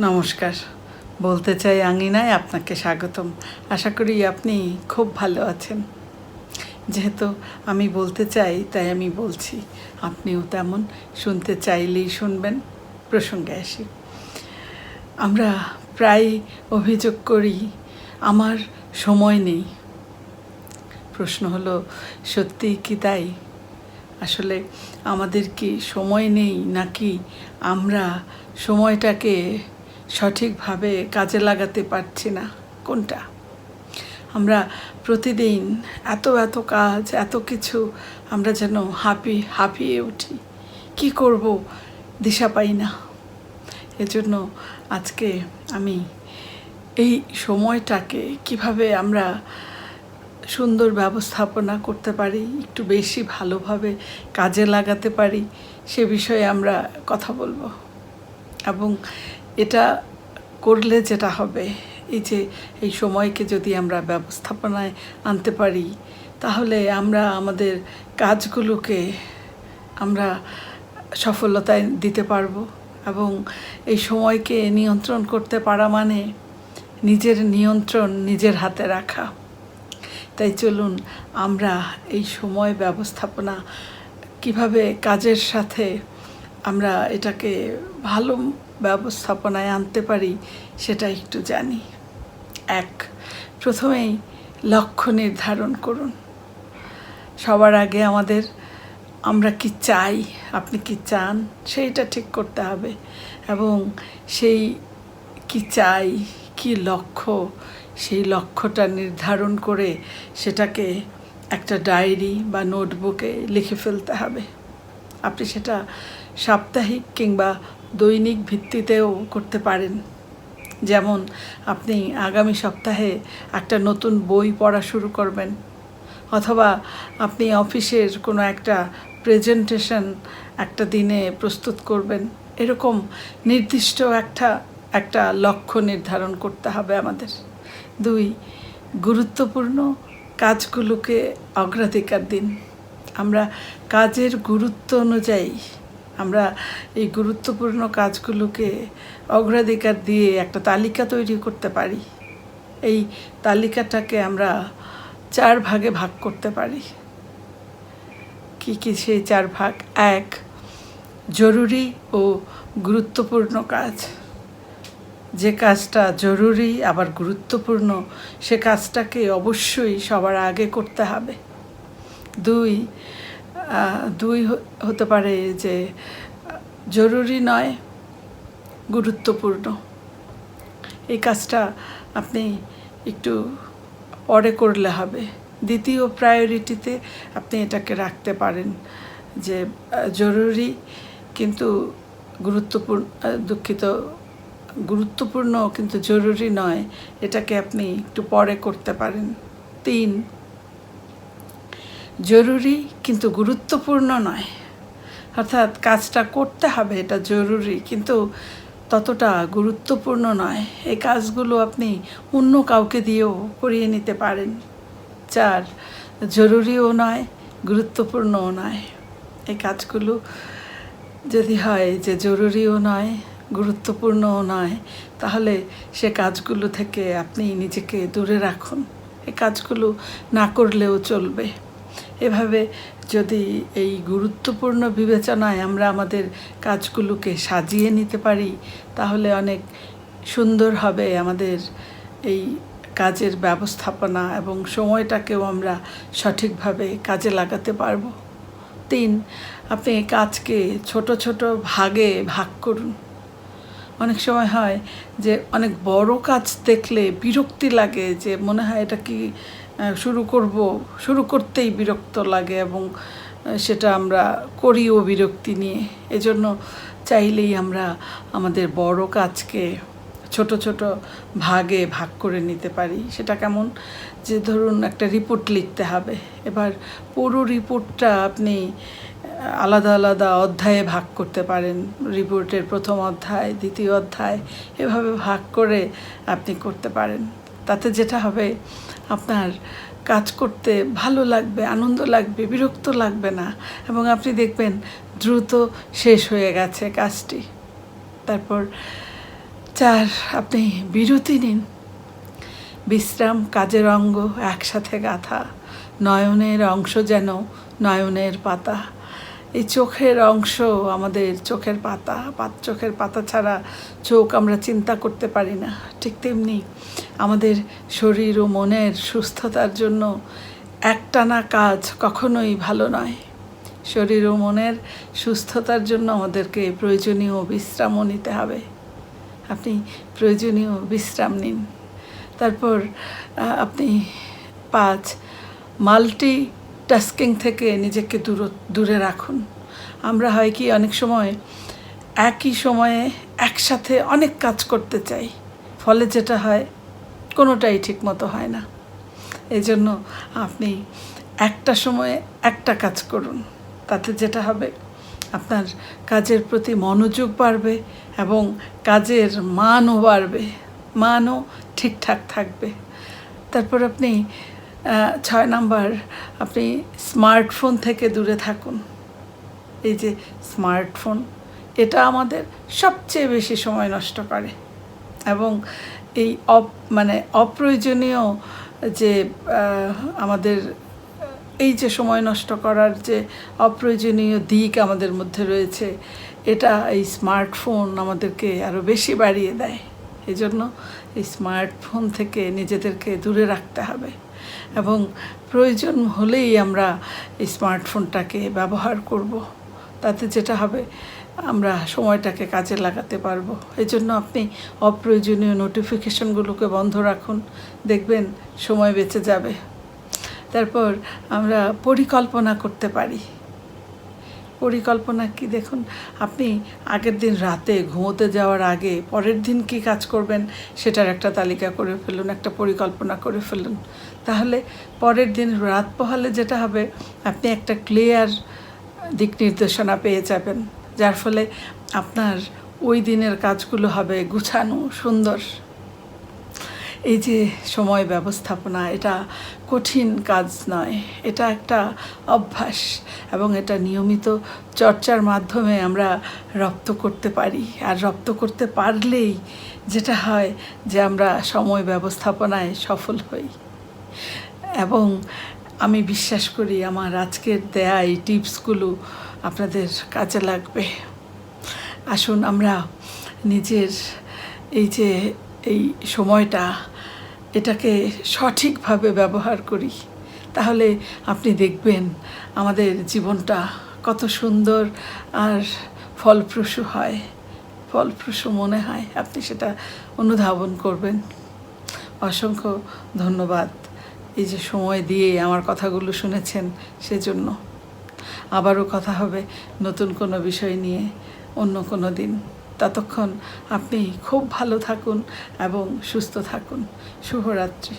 নমস্কার। বলতে চাই আঙিনায় আপনাকে স্বাগতম। আশা করি আপনি খুব ভালো আছেন। যেহেতু আমি বলতে চাই, তাই আমি বলছি, আপনিও তেমন শুনতে চাইলেই শুনবেন, প্রসঙ্গে আসি। আমরা প্রায় অভিযোগ করি, আমার সময় নেই। প্রশ্ন হলো, সত্যি কি তাই? আসলে আমাদের কি সময় নেই নাকি আমরা সময়টাকে সঠিকভাবে কাজে লাগাতে পারছি না। কোনটা? আমরা প্রতিদিন এত এত কাজ, এত কিছু আমরা যেন হাঁপি, হাঁপিয়ে উঠি। কি করব? দিশা পাই না। এজন্য আজকে আমি এই সময়টাকে কীভাবে আমরা সুন্দর ব্যবস্থাপনা করতে পারি, একটু বেশি ভালোভাবে কাজে লাগাতে পারি, সে বিষয়ে আমরা কথা বলব। এবং এটা করলে যেটা হবে, এই যে এই সময়কে যদি আমরা ব্যবস্থাপনায় আনতে পারি, তাহলে আমরা আমাদের কাজগুলোকে আমরা সফলতায় দিতে পারব এবং এই সময়কে নিয়ন্ত্রণ করতে পারা মানে নিজের নিয়ন্ত্রণ নিজের হাতে রাখা। তাই চলুন আমরা এই সময় ব্যবস্থাপনা কীভাবে কাজের সাথে আমরা এটাকে ভালো ব্যবস্থাপনায় আনতে পারি, সেটা একটু জানি। এক, প্রথমেই লক্ষ্য নির্ধারণ করুন। সবার আগে আমাদের, আমরা কি চাই, আপনি কি চান, সেইটা ঠিক করতে হবে। এবং সেই কি চাই, কি লক্ষ্য, সেই লক্ষ্যটা নির্ধারণ করে সেটাকে একটা ডায়েরি বা নোটবুকে লিখে ফেলতে হবে। আপনি সেটা সাপ্তাহিক কিংবা দৈনিক ভিত্তিতেও করতে পারেন। যেমন, আপনি আগামী সপ্তাহে একটা নতুন বই পড়া শুরু করবেন, অথবা আপনি অফিসের কোনো একটা প্রেজেন্টেশন একটা দিনে প্রস্তুত করবেন। এরকম নির্দিষ্ট একটা একটা লক্ষ্য নির্ধারণ করতে হবে আমাদের। দুই, গুরুত্বপূর্ণ কাজগুলোকে অগ্রাধিকার দিন। আমরা কাজের গুরুত্ব অনুযায়ী আমরা এই গুরুত্বপূর্ণ কাজগুলোকে অগ্রাধিকার দিয়ে একটা তালিকা তৈরি করতে পারি। এই তালিকাটাকে আমরা চার ভাগে ভাগ করতে পারি। কি কি সেই চার ভাগ? এক, জরুরি ও গুরুত্বপূর্ণ কাজ। যে কাজটা জরুরি, আবার গুরুত্বপূর্ণ, সে কাজটাকে অবশ্যই সবার আগে করতে হবে। দুই দুই হতে পারে যে জরুরি নয়, গুরুত্বপূর্ণ। এই কাজটা আপনি একটু পরে করলে হবে। দ্বিতীয় প্রায়োরিটিতে আপনি এটাকে রাখতে পারেন যে জরুরি কিন্তু গুরুত্বপূর্ণ দুঃখিত, গুরুত্বপূর্ণ কিন্তু জরুরি নয়, এটাকে আপনি একটু পরে করতে পারেন। তিন জরুরি কিন্তু গুরুত্বপূর্ণ নয়। অর্থাৎ কাজটা করতে হবে, এটা জরুরি, কিন্তু ততটা গুরুত্বপূর্ণ নয়। এই কাজগুলো আপনি অন্য কাউকে দিয়েও করিয়ে নিতে পারেন চার জরুরিও নয়, গুরুত্বপূর্ণও নয়। এই কাজগুলো যদি হয় যে জরুরিও নয়, গুরুত্বপূর্ণও নয়, তাহলে সে কাজগুলো থেকে আপনি নিজেকে দূরে রাখুন। এই কাজগুলো না করলেও চলবে। এভাবে যদি এই গুরুত্বপূর্ণ বিবেচনায় আমরা আমাদের কাজগুলোকে সাজিয়ে নিতে পারি, তাহলে অনেক সুন্দর হবে আমাদের এই কাজের ব্যবস্থাপনা এবং সময়টাকেও আমরা সঠিকভাবে কাজে লাগাতে পারব। তিন, আপনি কাজকে ছোট ছোট ভাগে ভাগ করুন। অনেক সময় হয় যে অনেক বড় কাজ দেখলে বিরক্তি লাগে যে মনে হয় এটা কি শুরু করব, শুরু করতেই বিরক্ত লাগে এবং সেটা আমরা করিও বিরক্তি নিয়ে। এজন্য চাইলেই আমরা আমাদের বড় কাজকে ছোট ছোট ভাগে ভাগ করে নিতে পারি। সেটা কেমন? যে ধরুন একটা রিপোর্ট লিখতে হবে। এবার পুরো রিপোর্টটা আপনি আলাদা আলাদা অধ্যায়ে ভাগ করতে পারেন। রিপোর্টের প্রথম অধ্যায়, দ্বিতীয় অধ্যায়, এভাবে ভাগ করে আপনি করতে পারেন। তাতে যেটা হবে আপনার কাজ করতে ভালো লাগবে, আনন্দ লাগবে, বিরক্ত লাগবে না। এবং আপনি দেখবেন দ্রুত শেষ হয়ে গেছে কাজটি। তারপর চার, আপনি বিরতি নিন। বিশ্রাম, কাজের অঙ্গ, একসাথে গাথা। নয়নের অংশ যেন নয়নের পাতা। এই চোখের অংশ, আমাদের চোখের পাতা, পাত চোখের পাতা ছাড়া চোখ আমরা চিন্তা করতে পারি না। ঠিক তেমনি আমাদের শরীর ও মনের সুস্থতার জন্য একটানা কাজ কখনোই ভালো নয়। শরীর ও মনের সুস্থতার জন্য আমাদেরকে প্রয়োজনীয় বিশ্রামও নিতে হবে। আপনি প্রয়োজনীয় বিশ্রাম নিন। তারপর আপনি পাঁচ মাল্টি টাস্কিং থেকে নিজেকে দূর দূরে রাখুন। আমরা হয় কি, অনেক সময় একই সময়ে একসাথে অনেক কাজ করতে চাই। ফলে যেটা হয়, কোনোটাই ঠিক মতো হয় না। এই জন্য আপনি একটা সময়ে একটা কাজ করুন। তাতে যেটা হবে, আপনার কাজের প্রতি মনোযোগ বাড়বে এবং কাজের মানও বাড়বে। মানও ঠিকঠাক থাকবে। তারপর আপনি ছয় নাম্বার, আপনি স্মার্টফোন থেকে দূরে থাকুন। এই যে স্মার্টফোন এটা আমাদের সবচেয়ে বেশি সময় নষ্ট করে। এবং এই অপ মানে অপ্রয়োজনীয় যে আমাদের, এই যে সময় নষ্ট করার যে অপ্রয়োজনীয় দিক আমাদের মধ্যে রয়েছে, এটা এই স্মার্টফোন আমাদেরকে আরও বেশি বাড়িয়ে দেয়। এই জন্য এই স্মার্টফোন থেকে নিজেদেরকে দূরে রাখতে হবে। এবং প্রয়োজন হলেই আমরা এই স্মার্টফোনটাকে ব্যবহার করব। তাতে যেটা হবে, আমরা সময়টাকে কাজে লাগাতে পারব। এই জন্য আপনি অপ্রয়োজনীয় নোটিফিকেশনগুলোকে বন্ধ রাখুন। দেখবেন সময় বেঁচে যাবে। তারপর আমরা পরিকল্পনা করতে পারি। পরিকল্পনা কি? দেখুন, আপনি আগের দিন রাতে ঘুমোতে যাওয়ার আগে পরের দিন কি কাজ করবেন সেটার একটা তালিকা করে ফেলুন, একটা পরিকল্পনা করে ফেলুন। তাহলে পরের দিন রাত পোহালে যেটা হবে, আপনি একটা ক্লিয়ার দিক নির্দেশনা পেয়ে যাবেন। যার ফলে আপনার ওই দিনের কাজগুলো হবে গুছানো, সুন্দর। এই যে সময় ব্যবস্থাপনা, এটা কঠিন কাজ নয়। এটা একটা অভ্যাস এবং এটা নিয়মিত চর্চার মাধ্যমে আমরা রপ্ত করতে পারি। আর রপ্ত করতে পারলেই যেটা হয় যে আমরা সময় ব্যবস্থাপনায় সফল হই। এবং আমি বিশ্বাস করি আমার আজকের দেয়া এই টিপসগুলো আপনাদের কাজে লাগবে। আসুন আমরা নিজের এই যে এই সময়টা এটাকে সঠিকভাবে ব্যবহার করি। তাহলে আপনি দেখবেন আমাদের জীবনটা কত সুন্দর আর ফলপ্রসূ হয়। ফলপ্রসূ মনে হয় আপনি সেটা অনুধাবন করবেন। অসংখ্য ধন্যবাদ। এই যে সময় দিয়ে আমার কথাগুলো শুনেছেন সেজন্য। আবারও কথা হবে নতুন কোনো বিষয় নিয়ে অন্য কোনো দিন। ততক্ষণ আপনি খুব ভালো থাকুন এবং সুস্থ থাকুন। শুভরাত্রি।